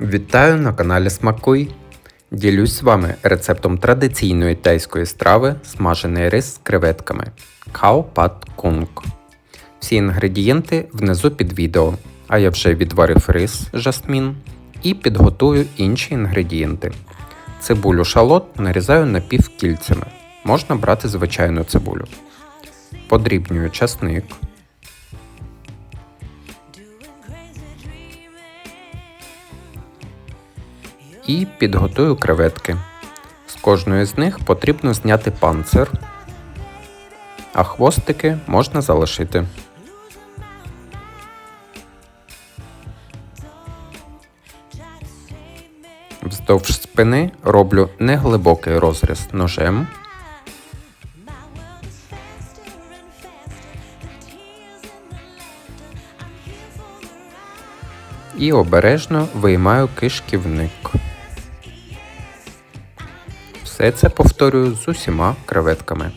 Вітаю на каналі Смакуй! Ділюсь з вами рецептом традиційної тайської страви смажений рис з креветками Khao Pat Kung. Всі інгредієнти внизу під відео, а я вже відварив рис жасмін і підготую інші інгредієнти. Цибулю шалот нарізаю напівкільцями. Можна брати звичайну цибулю. Подрібнюю часник. І підготую креветки. З кожної з них потрібно зняти панцир, а хвостики можна залишити. Вздовж спини роблю неглибокий розріз ножем. І обережно виймаю кишківник. Все це повторюю з усіма креветками.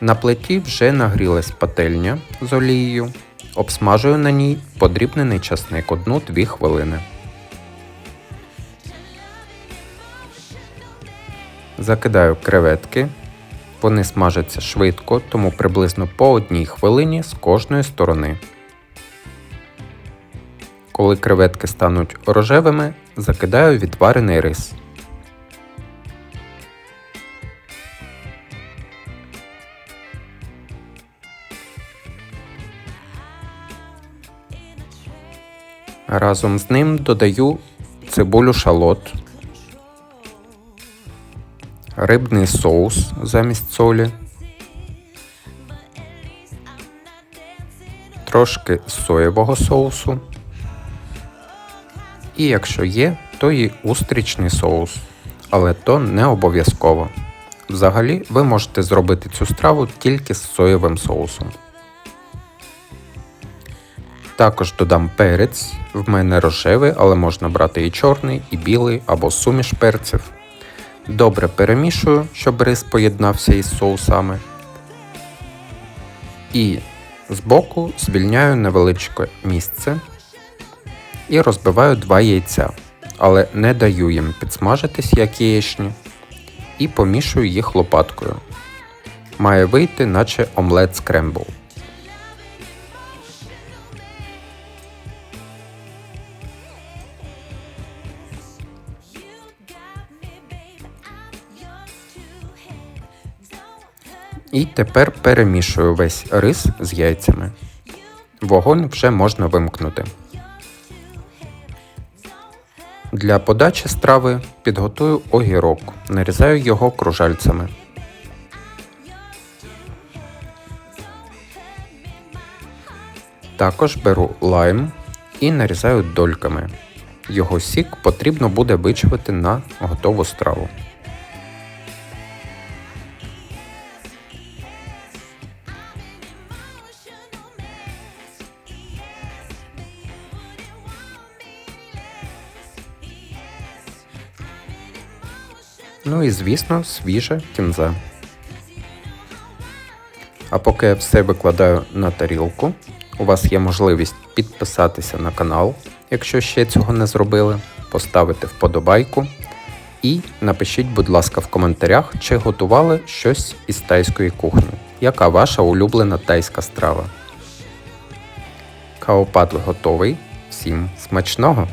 На плиті вже нагрілась пательня з олією. Обсмажую на ній подрібнений часник 1-2 хвилини. Закидаю креветки. Вони смажаться швидко, тому приблизно по одній хвилині з кожної сторони. Коли креветки стануть рожевими, закидаю відварений рис. Разом з ним додаю цибулю шалот, рибний соус замість солі, трошки соєвого соусу. І якщо є, то і устрічний соус, але то не обов'язково. Взагалі, ви можете зробити цю страву тільки з соєвим соусом. Також додам перець, в мене рожевий, але можна брати і чорний, і білий або суміш перців. Добре перемішую, щоб рис поєднався із соусами. І збоку звільняю невеличке місце і розбиваю два яйця, але не даю їм підсмажитись як яєчні, і помішую їх лопаткою. Має вийти, наче омлет скрембл. І тепер перемішую весь рис з яйцями. Вогонь вже можна вимкнути. Для подачі страви підготую огірок, нарізаю його кружальцями. Також беру лайм і нарізаю дольками. Його сік потрібно буде вичавити на готову страву. Ну і звісно, свіже кінза. А поки я все викладаю на тарілку, у вас є можливість підписатися на канал, якщо ще цього не зробили, поставити вподобайку і напишіть, будь ласка, в коментарях, чи готували щось із тайської кухні. Яка ваша улюблена тайська страва? Каопат готовий. Всім смачного!